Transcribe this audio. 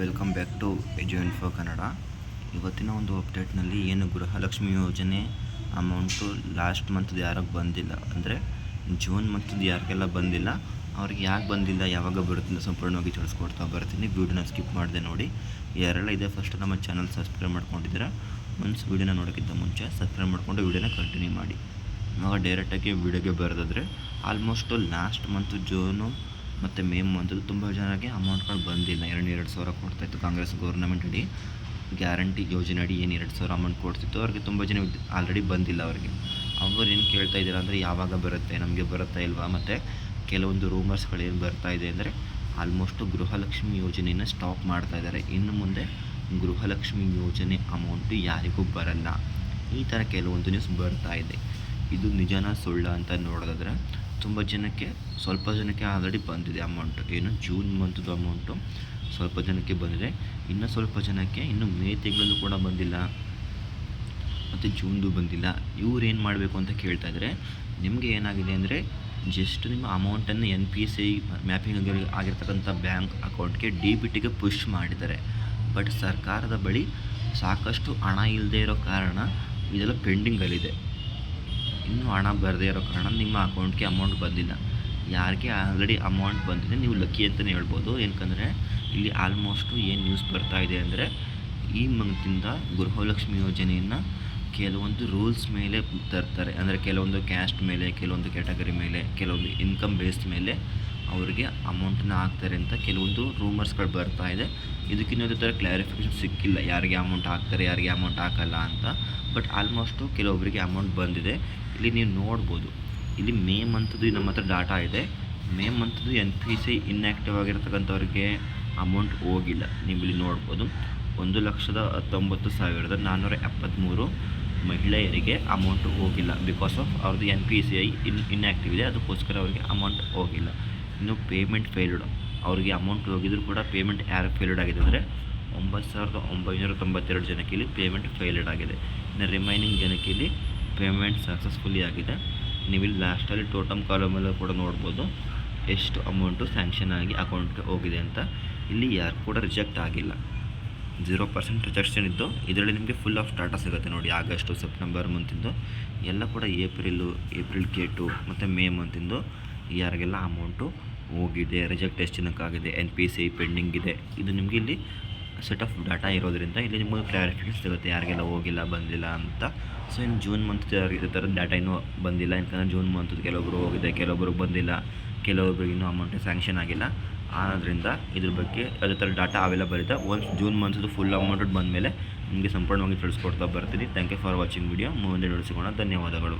Welcome back to edu info Kannada. ಇವತ್ತಿನ ಒಂದು ಅಪ್ಡೇಟ್ನಲ್ಲಿ ಏನು ಗೃಹಲಕ್ಷ್ಮಿ ಯೋಜನೆ ಅಮೌಂಟು ಲಾಸ್ಟ್ ಮಂತ್ದು ಯಾರಿಗೆ ಬಂದಿಲ್ಲ ಅಂದರೆ ಜೂನ್ ಮಂತ್ದು ಯಾರಿಗೆಲ್ಲ ಬಂದಿಲ್ಲ, ಅವ್ರಿಗೆ ಯಾಕೆ ಬಂದಿಲ್ಲ, ಯಾವಾಗ ಬರುತ್ತಿಲ್ಲ ಸಂಪೂರ್ಣವಾಗಿ ತಿಳಿಸ್ಕೊಡ್ತಾ ಬರ್ತೀನಿ. ವೀಡಿಯೋನ ಸ್ಕಿಪ್ ಮಾಡಿದೆ ನೋಡಿ. ಯಾರೆಲ್ಲ ಇದೆ ಫಸ್ಟ್ ನಮ್ಮ ಚಾನಲ್ ಸಬ್ಸ್ಕ್ರೈಬ್ ಮಾಡ್ಕೊಂಡಿದ್ದೀರಾ ಒನ್ಸ್ ವೀಡಿಯೋನ ನೋಡೋಕ್ಕಿಂತ ಮುಂಚೆ ಸಬ್ಸ್ಕ್ರೈಬ್ ಮಾಡಿಕೊಂಡು ವೀಡಿಯೋನ ಕಂಟಿನ್ಯೂ ಮಾಡಿ. ಆವಾಗ ಡೈರೆಕ್ಟಾಗಿ ವೀಡಿಯೋಗೆ ಬರೋದಾದರೆ ಆಲ್ಮೋಸ್ಟು ಲಾಸ್ಟ್ ಮಂತ್ ಜೂನು ಮತ್ತು ಮೇ ಮಂತು ತುಂಬ ಜನಕ್ಕೆ ಅಮೌಂಟ್ಗಳು ಬಂದಿಲ್ಲ. ಎರಡು ಎರಡು ಸಾವಿರ ಕೊಡ್ತಾಯಿತ್ತು ಕಾಂಗ್ರೆಸ್ ಗೌರ್ನಮೆಂಟ್ ಅಡಿ. ಗ್ಯಾರಂಟಿ ಯೋಜನೆ ಅಡಿ ಏನು ಎರಡು ಸಾವಿರ ಅಮೌಂಟ್ ಕೊಡ್ತಿತ್ತು ಅವ್ರಿಗೆ ತುಂಬ ಜನ ಆಲ್ರೆಡಿ ಬಂದಿಲ್ಲ ಅವರಿಗೆ. ಅವ್ರು ಏನು ಕೇಳ್ತಾ ಇದ್ದೀರಾ ಅಂದರೆ ಯಾವಾಗ ಬರುತ್ತೆ, ನಮಗೆ ಬರುತ್ತಾ ಇಲ್ವಾ? ಮತ್ತು ಕೆಲವೊಂದು ರೂಮರ್ಸ್ಗಳೇನು ಬರ್ತಾ ಇದೆ ಅಂದರೆ ಆಲ್ಮೋಸ್ಟು ಗೃಹಲಕ್ಷ್ಮಿ ಯೋಜನೆಯನ್ನು ಸ್ಟಾಪ್ ಮಾಡ್ತಾ ಇದ್ದಾರೆ. ಇನ್ನು ಮುಂದೆ ಗೃಹಲಕ್ಷ್ಮಿ ಯೋಜನೆ ಅಮೌಂಟು ಯಾರಿಗೂ ಬರಲ್ಲ. ಈ ಥರ ಕೆಲವೊಂದು ನ್ಯೂಸ್ ಬರ್ತಾ ಇದೆ. ಇದು ನಿಜನ ಸುಳ್ಳ ಅಂತ ನೋಡೋದಾದ್ರೆ ತುಂಬ ಜನಕ್ಕೆ, ಸ್ವಲ್ಪ ಜನಕ್ಕೆ ಆಲ್ರೆಡಿ ಬಂದಿದೆ ಅಮೌಂಟು ಏನು? ಜೂನ್ ಮಂತ್ದು ಅಮೌಂಟು ಸ್ವಲ್ಪ ಜನಕ್ಕೆ ಬಂದಿದೆ. ಇನ್ನು ಸ್ವಲ್ಪ ಜನಕ್ಕೆ, ಇನ್ನು ಮೇ ತಿಂಗಳಲ್ಲೂ ಕೂಡ ಬಂದಿಲ್ಲ. ಮತ್ತು ಜೂನ್ದು ಬಂದಿಲ್ಲ. ಇವ್ರು ಏನು ಮಾಡಬೇಕು ಅಂತ ಕೇಳ್ತಾ ಇದ್ದಾರೆ ನಿಮಗೆ ಏನಾಗಿದೆ ಅಂದರೆ ಜಸ್ಟ್ ನಿಮ್ಮ ಅಮೌಂಟನ್ನು N P S I mapping ಆಗಿರ್ತಕ್ಕಂಥ ಬ್ಯಾಂಕ್ ಅಕೌಂಟ್ಗೆ ಡಿ ಬಿ ಟಿಗೆ ಪುಷ್ ಮಾಡಿದ್ದಾರೆ. ಬಟ್ ಸರ್ಕಾರದ ಬಳಿ ಸಾಕಷ್ಟು ಹಣ ಇಲ್ಲದೆ ಇರೋ ಕಾರಣ, ಇದೆಲ್ಲ ಪೆಂಡಿಂಗಲ್ಲಿದೆ ಇನ್ನೂ ಹಣ ಬರದೇ ಇರೋ ಕಾರಣ ನಿಮ್ಮ ಅಕೌಂಟ್ಗೆ ಅಮೌಂಟ್ ಬಂದಿಲ್ಲ. ಯಾರಿಗೆ ಆಲ್ರೆಡಿ ಅಮೌಂಟ್ ಬಂದಿದೆ, ನೀವು ಲಕ್ಕಿ ಅಂತಲೇ ಹೇಳ್ಬೋದು. ಏನಕ್ಕಂದರೆ ಇಲ್ಲಿ ಆಲ್ಮೋಸ್ಟು ಏನು ನ್ಯೂಸ್ ಬರ್ತಾ ಇದೆ ಅಂದರೆ, ಈ ಮಂತಿಂದ ಗೃಹಲಕ್ಷ್ಮಿ ಯೋಜನೆಯನ್ನು ಕೆಲವೊಂದು ರೂಲ್ಸ್ ಮೇಲೆ ತರ್ತಾರೆ. ಅಂದರೆ ಕೆಲವೊಂದು ಕ್ಯಾಸ್ಟ್ ಮೇಲೆ, ಕೆಲವೊಂದು ಕ್ಯಾಟಗರಿ ಮೇಲೆ, ಕೆಲವೊಂದು ಇನ್ಕಮ್ ಬೇಸ್ಡ್ ಮೇಲೆ ಅವರಿಗೆ ಅಮೌಂಟನ್ನ ಹಾಕ್ತಾರೆ ಅಂತ ಕೆಲವೊಂದು ರೂಮರ್ಸ್ಗಳು ಬರ್ತಾ ಇದೆ. ಇದಕ್ಕಿನ್ನೊಂದು ಥರ ಕ್ಲಾರಿಫಿಕೇಷನ್ ಸಿಕ್ಕಿಲ್ಲ. ಯಾರಿಗೆ ಅಮೌಂಟ್ ಹಾಕ್ತಾರೆ, ಯಾರಿಗೆ ಅಮೌಂಟ್ ಹಾಕಲ್ಲ ಅಂತ. ಬಟ್ ಆಲ್ಮೋಸ್ಟು ಕೆಲವೊಬ್ಬರಿಗೆ ಅಮೌಂಟ್ ಬಂದಿದೆ. ಇಲ್ಲಿ ನೀವು ನೋಡ್ಬೋದು. ಇಲ್ಲಿ ಮೇ ಮಂತ್ದು ನಮ್ಮ ಹತ್ರ ಡಾಟಾ ಇದೆ. ಮೇ ಮಂತ್ದು ಎನ್ ಪಿ ಸಿ ಇನ್ಆ್ಯಕ್ಟಿವ್ ಆಗಿರ್ತಕ್ಕಂಥವ್ರಿಗೆ ಅಮೌಂಟ್ ಹೋಗಿಲ್ಲ. ನೀವು ಇಲ್ಲಿ ನೋಡ್ಬೋದು. ಒಂದು ಲಕ್ಷದ ಹತ್ತೊಂಬತ್ತು ಸಾವಿರದ ನಾನ್ನೂರ ಎಪ್ಪತ್ತ್ಮೂರು ಮಹಿಳೆಯರಿಗೆ ಅಮೌಂಟ್ ಹೋಗಿಲ್ಲ. ಬಿಕಾಸ್ ಆಫ್ ಅವ್ರದ್ದು N P C I in inactive ಇದೆ. ಅದಕ್ಕೋಸ್ಕರ ಅವರಿಗೆ ಅಮೌಂಟ್ ಹೋಗಿಲ್ಲ. ಇನ್ನು ಪೇಮೆಂಟ್ ಫೇಲ್ಡ್ ಅವರಿಗೆ ಅಮೌಂಟ್ ಹೋಗಿದ್ರು ಕೂಡ ಪೇಮೆಂಟ್ ಯಾರು ಫೇಲ್ಡ್ ಆಗಿದೆ ಅಂದರೆ ಒಂಬತ್ತು ಸಾವಿರದ ಒಂಬೈನೂರ ತೊಂಬತ್ತೆರಡು ಜನಕ್ಕೆ ಇಲ್ಲಿ ಪೇಮೆಂಟ್ ಫೇಲ್ಡ್ ಆಗಿದೆ. ಇನ್ನು ರಿಮೈನಿಂಗ್ ಜನಕ್ಕೆ ಇಲ್ಲಿ ಪೇಮೆಂಟ್ ಸಕ್ಸಸ್ಫುಲಿ ಆಗಿದೆ. ನೀವು ಇಲ್ಲಿ ಲಾಸ್ಟಲ್ಲಿ ಟೋಟಮ್ ಕಾಲಮಲ್ಲೂ ಕೂಡ ನೋಡ್ಬೋದು ಎಷ್ಟು ಅಮೌಂಟು ಸ್ಯಾಂಕ್ಷನ್ ಆಗಿ ಅಕೌಂಟ್ಗೆ ಹೋಗಿದೆ ಅಂತ. ಇಲ್ಲಿ ಯಾರು ಕೂಡ ರಿಜೆಕ್ಟ್ ಆಗಿಲ್ಲ. ಜೀರೋ ಪರ್ಸೆಂಟ್ ರಿಜೆಕ್ಷನ್ ಇದ್ದು ಇದರಲ್ಲಿ ನಿಮಗೆ ಫುಲ್ ಆಫ್ ಡಾಟಾ ಸಿಗುತ್ತೆ ನೋಡಿ, ಆಗಸ್ಟು ಸೆಪ್ಟೆಂಬರ್ ಮಂತಿಂದು ಎಲ್ಲ ಕೂಡ ಏಪ್ರಿಲು ಏಪ್ರಿಲ್ ಕೆ ಟು ಮತ್ತು ಮೇ ಮಂತಿಂದು ಯಾರಿಗೆಲ್ಲ ಅಮೌಂಟು ಹೋಗಿದೆ ರಿಜೆಕ್ಟ್ ಎಷ್ಟು ಜನಕ್ಕಾಗಿದೆ ಎನ್ ಪಿ ಸಿ ಪೆಂಡಿಂಗ್ ಇದೆ. ಇದು ನಿಮಗೆ ಇಲ್ಲಿ ಸೆಟ್ ಆಫ್ ಡಾಟಾ ಇರೋದ್ರಿಂದ ಇಲ್ಲಿ ನಿಮಗೆ ಕ್ಲಾರಿಫಿಕೇಶನ್ ಸಿಗುತ್ತೆ. ಯಾರಿಗೆಲ್ಲ ಹೋಗಿಲ್ಲ, ಬಂದಿಲ್ಲ ಅಂತ. ಸೊ ಇನ್ನು ಜೂನ್ ಮಂತ್ ಈ ಥರ ಡಾಟಾ ಇನ್ನೂ ಬಂದಿಲ್ಲ. ಯಾಕಂದರೆ ಜೂನ್ ಮಂತ್ ಕೆಲವೊಬ್ಬರು ಹೋಗಿದೆ ಕೆಲವೊಬ್ಬರು ಬಂದಿಲ್ಲ, ಕೆಲವೊಬ್ರಿಗೆ ಇನ್ನೂ ಅಮೌಂಟ್ ಸ್ಯಾಂಕ್ಷನ್ ಆಗಿಲ್ಲ. ಆದ್ದರಿಂದ ಇದ್ರ ಬಗ್ಗೆ ಅದೇ ಥರ ಡಾಟಾ ಅವೈಲೇಬಲ್ ಇದೆ. ಒನ್ಸ್ ಜೂನ್ ಮಂತ್ದು ಫುಲ್ ಅಮೌಂಟ್ ಬಂದಮೇಲೆ ನಿಮಗೆ ಸಂಪೂರ್ಣವಾಗಿ ತಿಳಿಸ್ಕೊಡ್ತಾ ಬರ್ತೀನಿ. Thank you for watching video ಮುಂದೆ ನೋಡಿಸಿಕೊಳ್ಳೋಣ. ಧನ್ಯವಾದಗಳು.